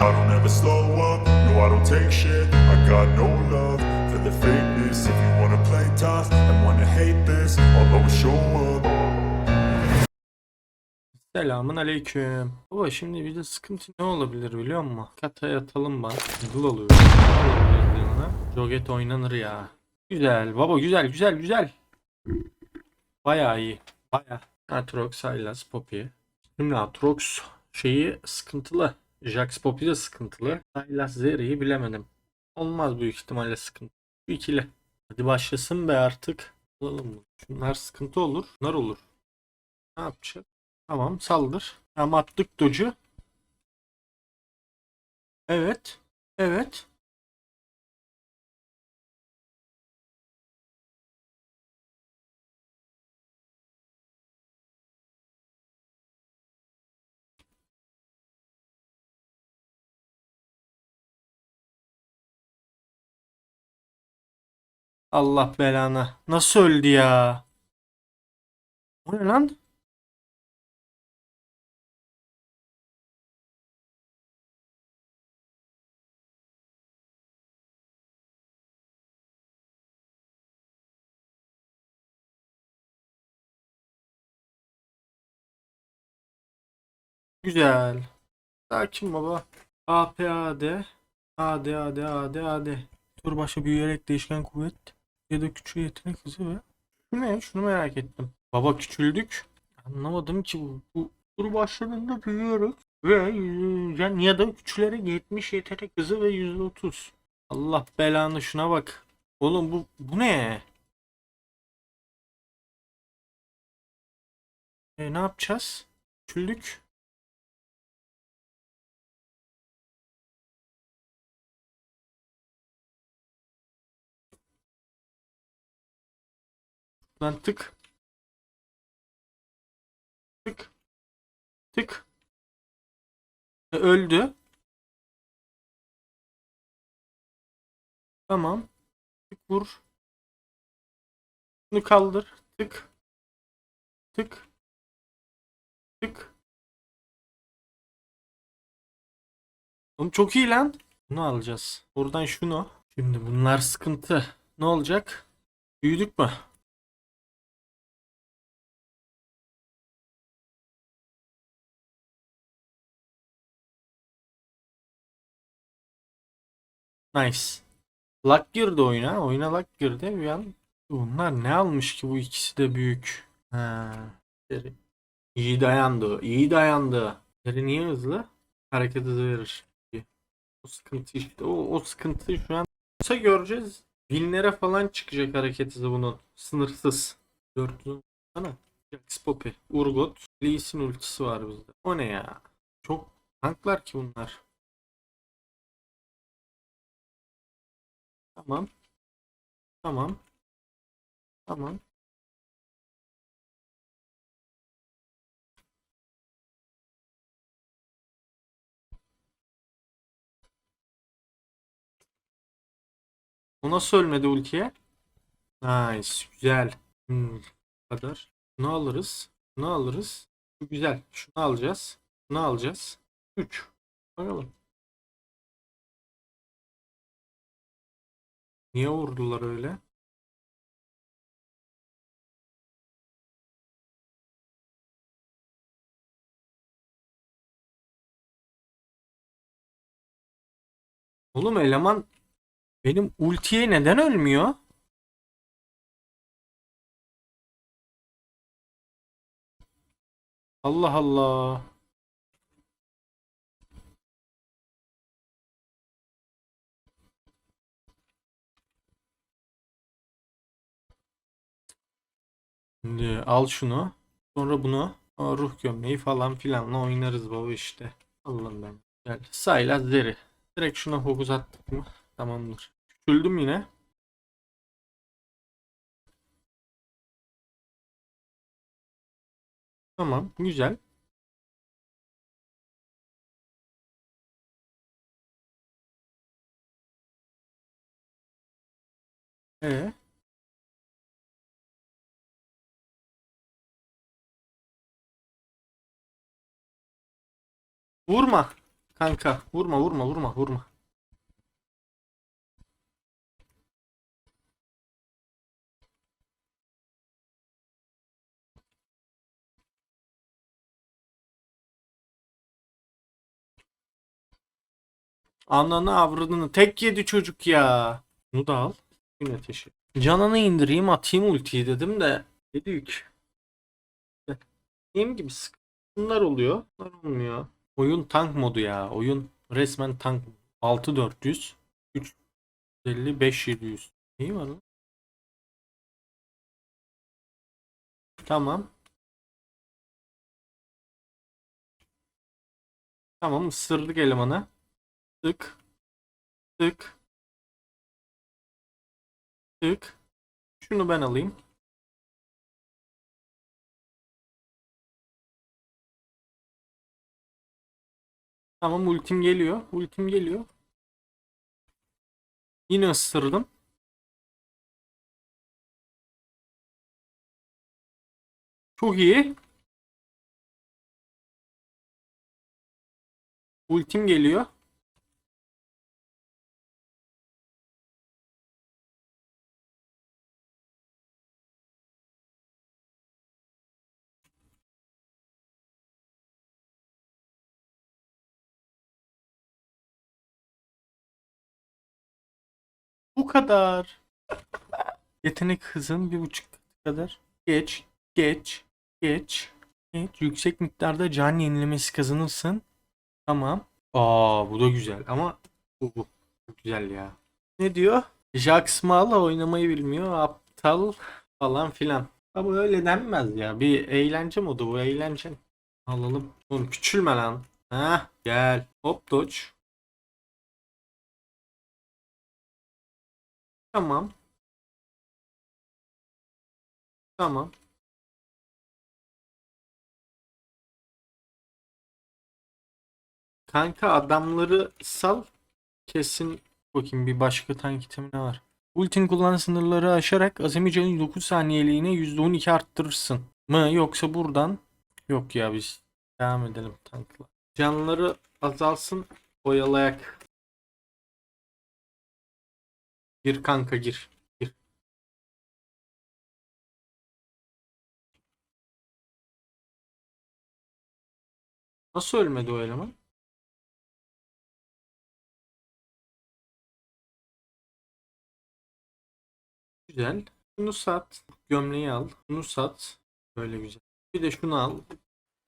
I don't ever slow up, no I don't take shit I got no love for the fakeness If you wanna play tough and wanna hate this I'll always show up Selamun aleyküm. Baba şimdi bir de sıkıntı ne olabilir biliyor musun? Kataya atalım bak. Yıl oluyor. Joget oynanır ya. Güzel baba güzel güzel güzel. Bayağı iyi. Bayağı. Atrox, Sylas, Poppy. Şimdi Atrox şeyi sıkıntılı. Jax Poppy de sıkıntılı. Sylas Zeri'yi bilemedim. Olmaz büyük ihtimalle sıkıntı. Bu ikili. Hadi başlasın be artık. Alalım mı? Şunlar sıkıntı olur. Bunlar olur. Ne yapacağız? Tamam saldır. Tamam attık docu. Evet. Evet. Allah belanı. Nasıl öldü ya? O ne lan? Güzel. Sakin baba. AP AD. AD AD AD AD. Tur başı büyüyerek değişken kuvvet ya da küçük yetenek hızı ve ne? Şunu merak ettim. Baba küçüldük. Anlamadım ki bu. bu tur başlarında büyüyoruz ve yani ya da küçülerek 70 yetenek hızı ve 130. Allah belanı şuna bak. Oğlum bu bu ne? E, ne yapacağız? Küçüldük. Lan tık. Tık. Tık. E, öldü. Tamam. Tık vur. Bunu kaldır. Tık. Tık. Tık. Oğlum çok iyi lan. Bunu alacağız. Buradan şunu. Şimdi bunlar sıkıntı. Ne olacak? Büyüdük mü? Nice. Luck girdi oyuna. Oyuna luck girdi. Bir an bunlar ne almış ki bu ikisi de büyük. Ha. Seri. İyi dayandı. İyi dayandı. Seri niye hızlı? Hareket hızı verir. O sıkıntı işte. O, o sıkıntı şu an olsa göreceğiz. Binlere falan çıkacak hareket hızı bunun. Sınırsız. 400 sana. Jax Poppy, Urgot, Lee Sin ultisi var bizde. O ne ya? Çok tanklar ki bunlar. Tamam. Tamam. Tamam. O nasıl ölmedi ultiye? Nice. Güzel. Hmm, kadar. Bunu alırız. Bunu alırız. Bu güzel. Şunu alacağız. Bunu alacağız. 3. Bakalım. Niye vurdular öyle? Oğlum eleman benim ultiye neden ölmüyor? Allah Allah. Şimdi al şunu. Sonra bunu. ruh gömleği falan filanla oynarız baba işte. Allah'ım ben. Gel. Sayla Zeri. Direkt şuna fokus attık mı? Tamamdır. Küçüldüm yine. Tamam. Güzel. E Vurma. kanka. Vurma vurma vurma vurma. Ananı avradını tek yedi çocuk ya. Bunu da al. Gün ateşi. Canını indireyim atayım ultiyi dedim de. Dedik. Dediğim gibi sıkıntılar oluyor. Bunlar olmuyor. Oyun tank modu ya. Oyun resmen tank. 6400 350 5700. İyi var mı? Tamam. Tamam ısırdık elemanı. Tık. Tık. Tık. Şunu ben alayım. Tamam ultim geliyor. Ultim geliyor. Yine ısırdım. Çok iyi. Ultim geliyor. Bu kadar. Yetenek hızın bir buçuk kadar. Geç, geç, geç, geç. Yüksek miktarda can yenilemesi kazanırsın. Tamam. Aa bu da güzel ama bu bu. Çok güzel ya. Ne diyor? Jax Mala oynamayı bilmiyor. Aptal falan filan. Ama öyle denmez ya. Bir eğlence modu bu eğlence. Alalım. Oğlum küçülme lan. Heh gel. Hop dodge. Tamam. Tamam. Kanka adamları sal. Kesin bakayım bir başka tank itemi ne var. Ultin kullan sınırları aşarak azami canı 9 saniyeliğine %12 arttırırsın. Mı yoksa buradan yok ya biz devam edelim tankla. Canları azalsın oyalayak. Gir kanka gir. Gir. Nasıl ölmedi o eleman? Güzel. Şunu sat. Gömleği al. Şunu sat. Böyle güzel. Bir de şunu al.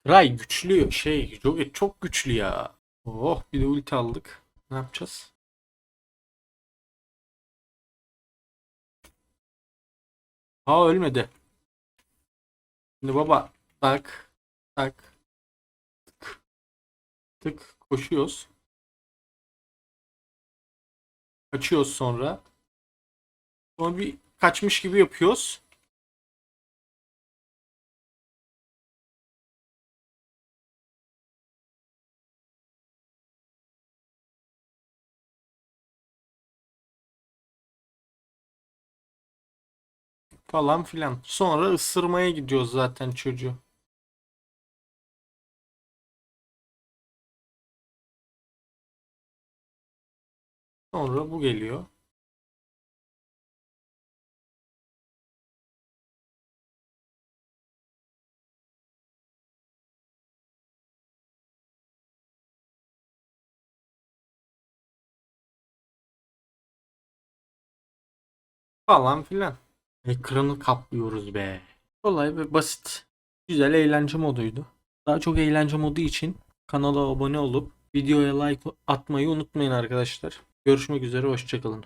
Ray güçlü şey. Joget çok güçlü ya. Oh bir de ulti aldık. Ne yapacağız? Aa ölmedi. Şimdi baba tak tak tık tık koşuyoruz. Kaçıyoruz sonra. Sonra bir kaçmış gibi yapıyoruz. Falan filan. Sonra ısırmaya gidiyoruz zaten çocuğu. Sonra bu geliyor. Falan filan. Ekranı kaplıyoruz be. Kolay ve basit. Güzel eğlence moduydu. Daha çok eğlence modu için kanala abone olup videoya like atmayı unutmayın arkadaşlar. Görüşmek üzere hoşçakalın.